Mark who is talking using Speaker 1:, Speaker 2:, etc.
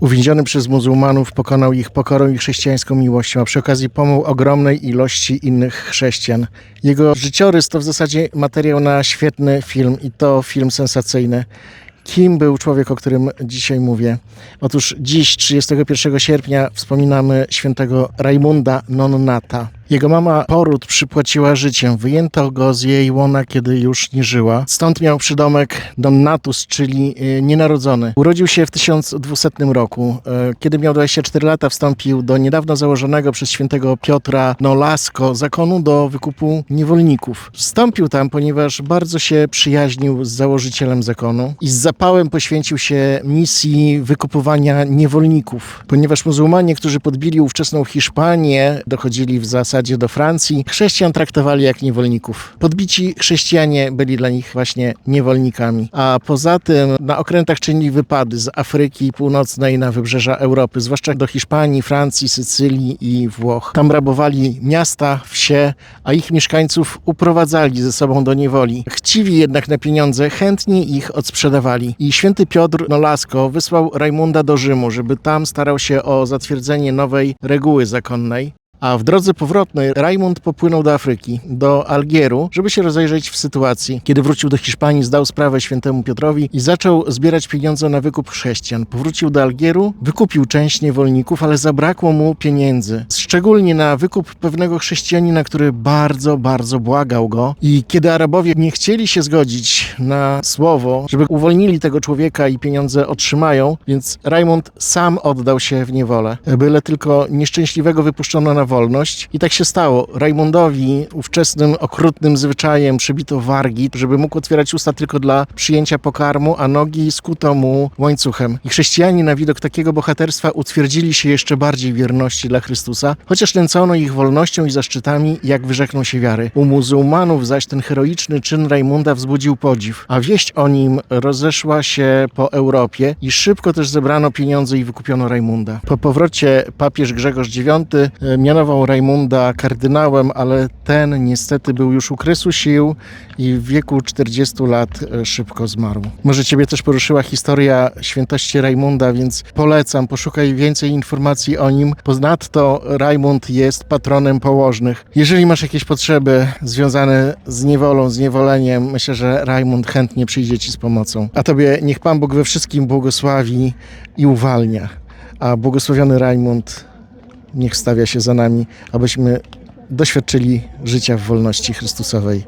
Speaker 1: Uwięziony przez muzułmanów pokonał ich pokorą i chrześcijańską miłością, a przy okazji pomógł ogromnej ilości innych chrześcijan. Jego życiorys to w zasadzie materiał na świetny film i to film sensacyjny. Kim był człowiek, o którym dzisiaj mówię? Otóż dziś, 31 sierpnia, wspominamy świętego Rajmunda Nonnata. Jego mama poród przypłaciła życiem. Wyjęto go z jej łona, kiedy już nie żyła. Stąd miał przydomek Nonnatus, czyli y, nienarodzony. Urodził się w 1200 roku. E, Kiedy miał 24 lata, wstąpił do niedawno założonego przez świętego Piotra Nolasco zakonu do wykupu niewolników. Wstąpił tam, ponieważ bardzo się przyjaźnił z założycielem zakonu i z zapałem poświęcił się misji wykupowania niewolników. Ponieważ muzułmanie, którzy podbili ówczesną Hiszpanię, dochodzili w zasadzie do Francji, chrześcijan traktowali jak niewolników. Podbici chrześcijanie byli dla nich właśnie niewolnikami. A poza tym na okrętach czynili wypady z Afryki Północnej na wybrzeża Europy, zwłaszcza do Hiszpanii, Francji, Sycylii i Włoch. Tam rabowali miasta, wsie, a ich mieszkańców uprowadzali ze sobą do niewoli. Chciwi jednak na pieniądze chętnie ich odsprzedawali. I święty Piotr Nolasco wysłał Rajmunda do Rzymu, żeby tam starał się o zatwierdzenie nowej reguły zakonnej. A w drodze powrotnej Rajmund popłynął do Afryki, do Algieru, żeby się rozejrzeć w sytuacji. Kiedy wrócił do Hiszpanii, zdał sprawę świętemu Piotrowi i zaczął zbierać pieniądze na wykup chrześcijan. Powrócił do Algieru, wykupił część niewolników, ale zabrakło mu pieniędzy. Szczególnie na wykup pewnego chrześcijanina, który bardzo, bardzo błagał go. I kiedy Arabowie nie chcieli się zgodzić na słowo, żeby uwolnili tego człowieka i pieniądze otrzymają, więc Rajmund sam oddał się w niewolę. Byle tylko nieszczęśliwego wypuszczono na wolność. I tak się stało. Rajmundowi ówczesnym okrutnym zwyczajem przybito wargi, żeby mógł otwierać usta tylko dla przyjęcia pokarmu, a nogi skuto mu łańcuchem. I chrześcijanie na widok takiego bohaterstwa utwierdzili się jeszcze bardziej wierności dla Chrystusa, chociaż nęcono ich wolnością i zaszczytami, jak wyrzekną się wiary. U muzułmanów zaś ten heroiczny czyn Rajmunda wzbudził podziw, a wieść o nim rozeszła się po Europie i szybko też zebrano pieniądze i wykupiono Rajmunda. Po powrocie papież Grzegorz IX e, mianował Rajmunda kardynałem, ale ten niestety był już u kresu sił i w wieku 40 lat e, szybko zmarł. Może Ciebie też poruszyła historia świętości Rajmunda, więc polecam, poszukaj więcej informacji o nim. Ponadto Rajmund jest patronem położnych. Jeżeli masz jakieś potrzeby związane z niewolą, z niewoleniem, myślę, że Rajmund chętnie przyjdzie Ci z pomocą. A Tobie niech Pan Bóg we wszystkim błogosławi i uwalnia. A błogosławiony Rajmund niech stawia się za nami, abyśmy doświadczyli życia w wolności Chrystusowej.